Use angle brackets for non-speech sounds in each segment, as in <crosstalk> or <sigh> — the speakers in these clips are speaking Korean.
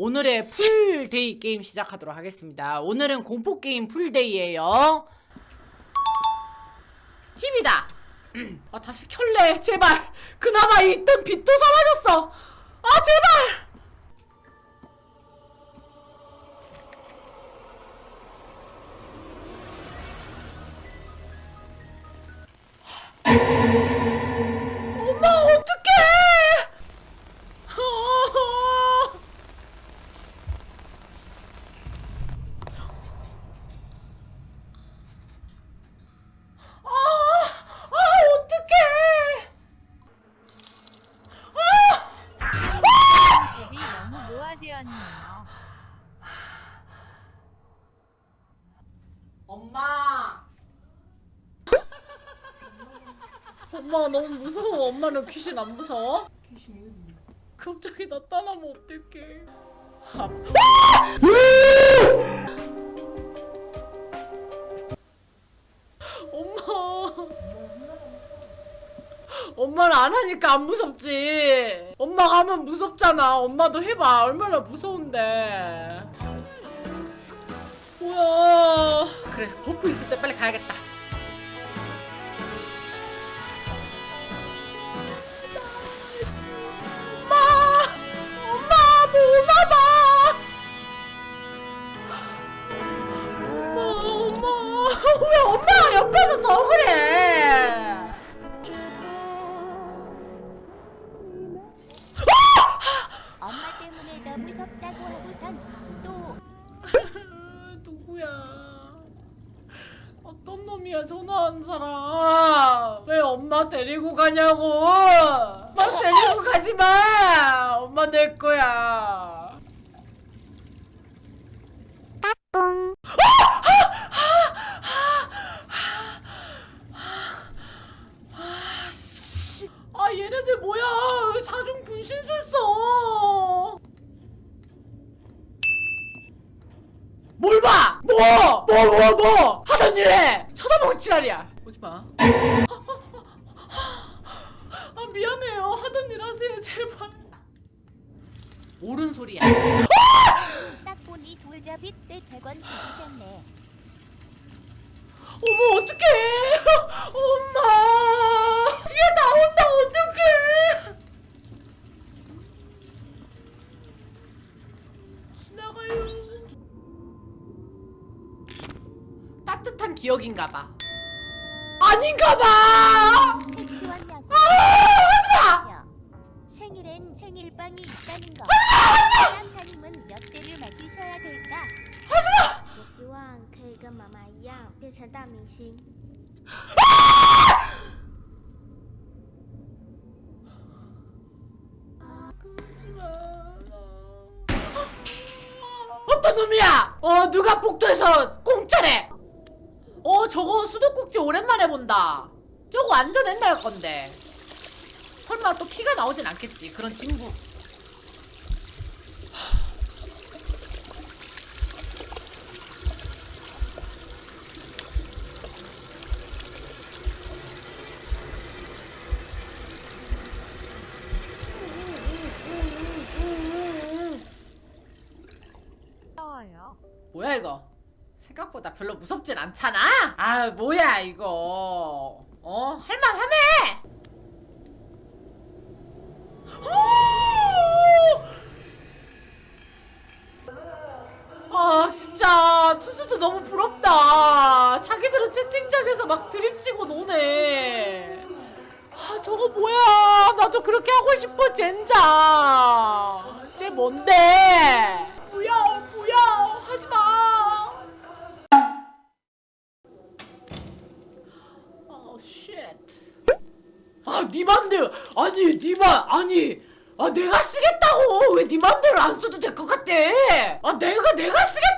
오늘의 풀데이 게임 시작하도록 하겠습니다. 오늘은 공포 게임 풀데이예요. TV다. <clears throat> 아 다시 켤래 제발. 그나마 있던 빛도 사라졌어. 아 제발. 엄마. 엄마 너무 무서워. 엄마는 귀신 안 무서워? 귀신이 갑자기 나 떠나면 어떡해? 아, 엄마. 엄마는 안 하니까 안 무섭지. 엄마가 하면 무섭잖아. 엄마도 해봐. 얼마나 무서운데. 뭐야. 그래, 버프 있을 때 빨리 가야겠다. 엄마! 엄마, 뭐 오나봐! 엄마, 엄마. 왜 엄마가 옆에서 더 그래? 엄마 때문에 더 무섭다고 하고선 또 <laughs> 누구야? 어떤 놈이야 전화한 사람? 왜 엄마 데리고 가냐고? 엄마 데리고 가지 마. 엄마 내 거야. 씨. 아 얘네들 뭐야? 왜 다중 분신술 써? 아, 미안해요. 하던 일 하세요, 제발. 옳은 소리야. 딱 보니 돌잡이 때 대건 죽으셨네. 어머, 어떡해! <laughs> 엄마! 뒤에 나온다, 어떡해! 지나가요. 따뜻한 기억인가 봐. 아닌가 봐! 생일엔 생일빵이 있다는 거. 산타님은 몇 대를 맞으셔야 될까? 我希望可以跟妈妈一样变成大明星。 어떤 놈이야? 어 누가 복도에서 공짜래? 어 저거 수도꼭지 오랜만에 본다. 저거 완전 옛날 건데. 설마 또 피가 나오진 않겠지. 그런 진부. 무서워요. 뭐야 이거? 생각보다 별로 무섭진 않잖아. 아 뭐야 이거? 어 할만하네. 오! 아 진짜 투수도 너무 부럽다. 자기들은 채팅창에서 막 드립치고 노네. 아 저거 뭐야? 나도 그렇게 하고 싶어 젠장. 쟤 뭔데? 네 맘대로 아니 네맘 아니 아 내가 쓰겠다고 왜 네 맘대로 안 써도 될 것 같아? 아 내가 내가 쓰겠다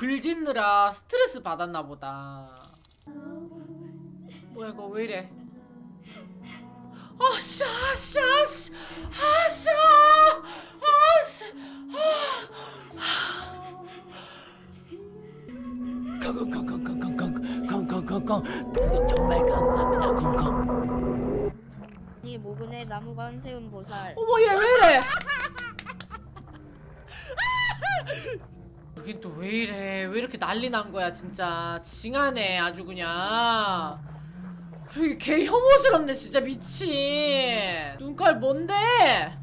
글 짓느라 스트레스 받았나 보다. 뭐야 이거 왜 이래? 아씨 아씨 아씨 아씨 아씨 콩콩콩콩콩콩콩콩콩콩콩 구독 정말 감사합니다 콩콩 이 모근의 나무관 세운 보살 어머 얘 왜 이래? <laughs> 여긴 또 왜 이래? 왜 이렇게 난리 난 거야 진짜 징하네 아주 그냥 여기 개 혐오스럽네 진짜 미친 눈깔 뭔데? <laughs>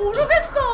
모르겠어.